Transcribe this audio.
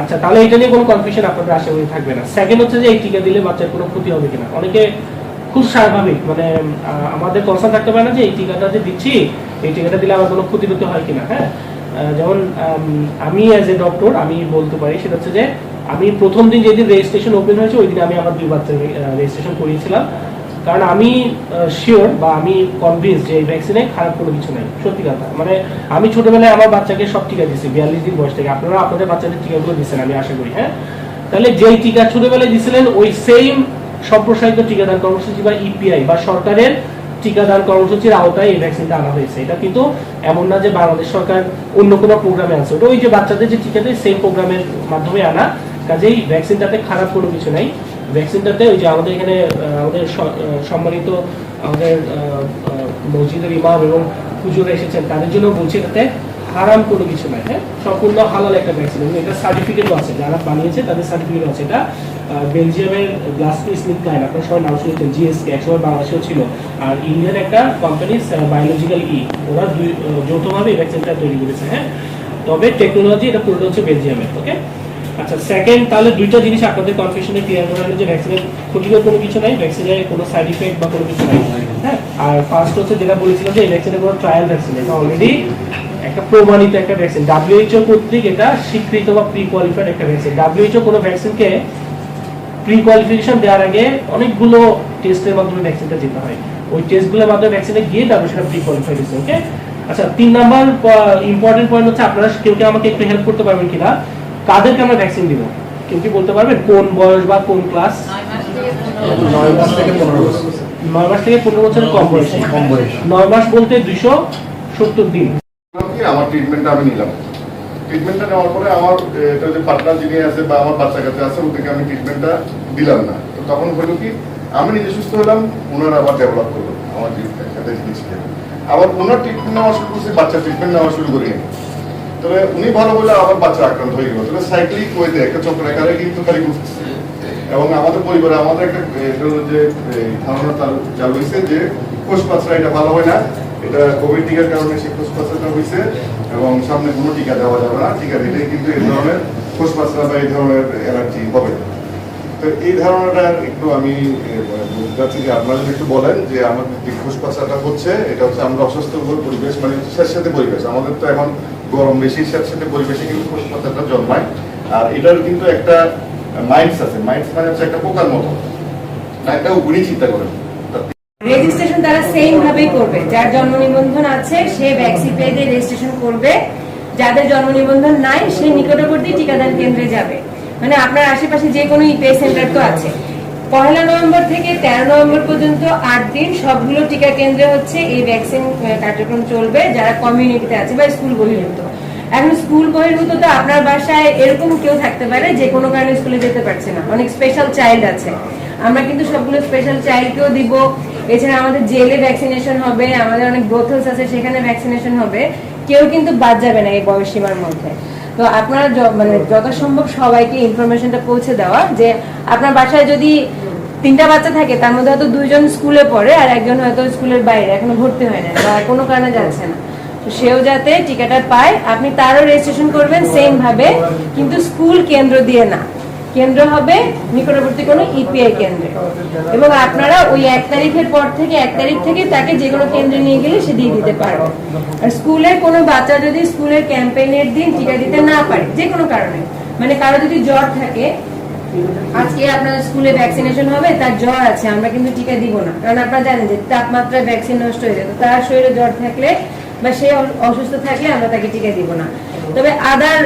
আচ্ছা তাহলে এটা নিয়ে কোনো কনফিউশন আপনাদের আশা করি থাকবে না। সেকেন্ড হচ্ছে যে এই টিকা দিলে বাচ্চার কোনো ক্ষতি হবে কিনা। অনেকে খুব স্বাভাবিক মানে আমাদের কনসার্ন থাকতে পারে না যে এই টিকাটা যে দিচ্ছি, এই টিকাটা দিলে আমার কোনো ক্ষতি টতি হয় কিনা হ্যাঁ? যেমন আমি অ্যাজ এ ডক্টর আমি বলতে পারি সেটা হচ্ছে যে আমি প্রথম দিন যেদিন রেজিস্ট্রেশন ওপেন হয়েছে ওই দিন আমি আমার দুই বাচ্চা রেজিস্ট্রেশন করিয়েছিলাম। কারণ আমি শিওর বা আমি কনভিন্স যে এই ভ্যাকসিনে খারাপ কোনো কিছু নেই। সত্যি কথা। মানে আমি ছোটবেলায় আমার বাচ্চাকে সব টিকা দিচ্ছি বিয়াল্লিশ দিন বয়স থেকে। আপনারা আপনাদের বাচ্চাদের টিকাগুলো দিচ্ছেন আমি আশা করি হ্যাঁ? তাহলে যেই টিকা ছোটবেলায় দিছিলেন ওই সেম সম্প্রসারিত টিকাদান কর্মসূচি বা ইপিআই বা সরকারের টিকাদান কর্মসূচির আওতায় এই ভ্যাকসিনটা আনা হয়েছে। এটা কিন্তু এমন না যে বাংলাদেশ সরকার অন্য কোনো প্রোগ্রামে আছে ওটা ওই যে বাচ্চাদের যে টিকা দেয় সেম প্রোগ্রামের মাধ্যমে আনা। কাজেই ভ্যাকসিনটাতে খারাপ কোনো কিছু নাই। ভ্যাকসিনটাতে ওই যে আমাদের এখানে আমাদের সম্মানিত, আমাদের মসজিদের ইমাম এবং পুজোরা এসেছেন, তাদের জন্য বলছি এটাতে হারাম কোনো কিছু নাই হ্যাঁ? সম্পূর্ণ হালাল একটা ভ্যাকসিন এবং এটা সার্টিফিকেটও আছে, যারা বানিয়েছে তাদের সার্টিফিকেট আছে। এটা বেলজিয়ামের গ্লাসপি স্মিথ ক্লাইন আপনার সবাই নাম শুনেছেন জিএসকে একসময় বাংলাদেশেও ছিল। আর ইন্ডিয়ান একটা কোম্পানি বায়োলজিক্যাল ই ওরা দুই যৌথভাবে এই ভ্যাকসিনটা তৈরি করেছে হ্যাঁ? তবে টেকনোলজি এটা পুরোটা হচ্ছে বেলজিয়ামের ওকে আচ্ছা সেকেন্ড তাহলে দুইটা জিনিস আপনাদের কনফিউশনে ক্লিয়ার করা হলো যে ভ্যাকসিনের ক্ষতিকর কোনো কিছু নাই ভ্যাকসিনের কোনো সাইড ইফেক্ট বা কোনো কিছু নাই। হ্যাঁ? আর ফার্স্ট হচ্ছে যেটা বলেছিলাম যে এই কোনো ট্রায়াল ভ্যাকসিন এটা অলরেডি একটা প্রমাণিত একটা ভ্যাকসিন ডাব্লিউএইচও কর্তৃক এটা স্বীকৃত বা প্রি কোয়ালিফাইড একটা ভ্যাকসিন ডাব্লিউএইচও কোনো ভ্যাকসিনকে প্রি কোয়ালিফিকেশন দেওয়ার আগে অনেকগুলো টেস্টের মাধ্যমে ভ্যাকসিনটা দিতে হয়। ওই টেস্টগুলোর মাধ্যমে ভ্যাকসিনে গিয়ে তারপর সেটা প্রি কোয়ালিফাইড হচ্ছে ওকে আচ্ছা তিন নাম্বার ইম্পর্টেন্ট পয়েন্ট হচ্ছে আপনারা কেউ কেউ আমাকে একটু হেল্প করতে পারবেন কিনা? কাদেরকে আমরা ভ্যাকসিন দিব? কেউ কি বলতে পারবেন কোন বয়স বা কোন ক্লাস নয় মাস থেকে পনেরো বছর। নয় মাস থেকে পনেরো বছরের কম বয়সী। কম বয়স। নয় মাস বলতে দুইশো সত্তর দিন। আমার ট্রিটমেন্টটা আমি নিলাম। ট্রিটমেন্টটা নেওয়ার পরে আমার এটা যে পার্টনার যিনি আছে বা আমার বাচ্চা কাছে আছে ওদেরকে আমি ট্রিটমেন্টটা দিলাম না। তো তখন হলো কি আমি নিজে সুস্থ হলাম ওনারা আবার ডেভেলপ করল। আমার সাথে জিনিসকে আবার ওনার ট্রিটমেন্ট নেওয়া শুরু করছে বাচ্চা ট্রিটমেন্ট নেওয়া শুরু করি আমি। তবে উনি ভালো বলে আমার বাচ্চা আক্রান্ত হয়ে গেল। তবে সাইক্লিক ওয়েতে একটা চক্রাকারে কিন্তু খালি ঘুরতেছে। এবং আমাদের পরিবারে আমাদের একটা যে ধারণা তার চালু হয়েছে যে কোষ পাচরা এটা ভালো হয় না। এটা কোভিড টিকার কারণে সেই কোষ পাচরাটা হয়েছে এবং সামনে কোনো টিকা দেওয়া যাবে না। টিকা দিলে কিন্তু এই ধরনের কোষ পাচরা বা এই ধরনের অ্যালার্জি হবে। তো এই ধারণাটা একটু আমি চাচ্ছি যে আপনারা যদি একটু বলেন যে আমাদের যে কোষ হচ্ছে, এটা হচ্ছে আমরা অস্বাস্থ্যকর পরিবেশ মানে স্যাঁতস্যাঁতে পরিবেশ। আমাদের তো এখন গরম বেশি স্যাঁতস্যাঁতে পরিবেশে কিন্তু কোষ পাচরাটা জন্মায়। আর এটার কিন্তু একটা মাইন্ডস আছে। মাইন্ডস মানে হচ্ছে একটা পোকার মতো। একটা উনি চিন্তা করেন। রেজিস্ট্রেশন তারা সেম ভাবেই করবে। যার জন্ম নিবন্ধন আছে, সে ভ্যাকসিন পেয়ে রেজিস্ট্রেশন করবে। যাদের জন্ম নিবন্ধন নাই, সে নিকটবর্তী টিকাদান কেন্দ্রে যাবে। মানে আপনার আশেপাশে যে কোনো ইপিআই সেন্টার তো আছে। পহেলা নভেম্বর থেকে তেরো নভেম্বর পর্যন্ত আট দিন সবগুলো টিকা কেন্দ্রে হচ্ছে এই ভ্যাকসিন কার্যক্রম চলবে, যারা কমিউনিটিতে আছে বা স্কুল বহির্ভূত। এখন স্কুল বহির্ভূত তো আপনার বাসায় এরকম কেউ থাকতে পারে যে কোনো কারণে স্কুলে যেতে পারছে না। অনেক স্পেশাল চাইল্ড আছে। আমরা কিন্তু সবগুলো স্পেশাল চাইল্ডকেও দিব। এছাড়া আমাদের জেলে ভ্যাকসিনেশন হবে, আমাদের অনেক ব্রোথেলস আছে, সেখানে ভ্যাকসিনেশন হবে। কেউ কিন্তু বাদ যাবে না এই বয়স সীমার মধ্যে। তো আপনারা মানে যথাসম্ভব সবাইকে ইনফরমেশনটা পৌঁছে দেওয়া যে আপনার বাসায় যদি তিনটা বাচ্চা থাকে, তার মধ্যে হয়তো দুইজন স্কুলে পড়ে আর একজন হয়তো স্কুলের বাইরে, এখনও ভর্তি হয় না বা কোনো কারণে যাচ্ছে না। সেও যাতে টিকাটা পায়। আপনি তারও রেজিস্ট্রেশন করবেন সেম ভাবে, কিন্তু স্কুল কেন্দ্র দিয়ে না। কেন্দ্র হবে নিকটবর্তী কোনো ইপিআই কেন্দ্রে। এবং আপনারা ওই এক তারিখের পর থেকে, এক তারিখ থেকে তাকে যে কোনো কেন্দ্রে নিয়ে গেলে সে দিয়ে দিতে পারবে। আর স্কুলের কোনো বাচ্চা যদি স্কুলের ক্যাম্পেইনের দিন টিকা দিতে না পারে, যে কোনো কারণে মানে কারও যদি জ্বর থাকে, আজকে আপনার স্কুলে ভ্যাকসিনেশন হবে, তার জ্বর আছে, আমরা কিন্তু টিকা দিব না। কারণ আপনারা জানেন যে তাপমাত্রায় ভ্যাকসিন নষ্ট হয়ে যায় তার শরীরে জ্বর থাকলে বা সে অসুস্থ থাকলে আমরা তাকে টিকা দিব না। তবে আদার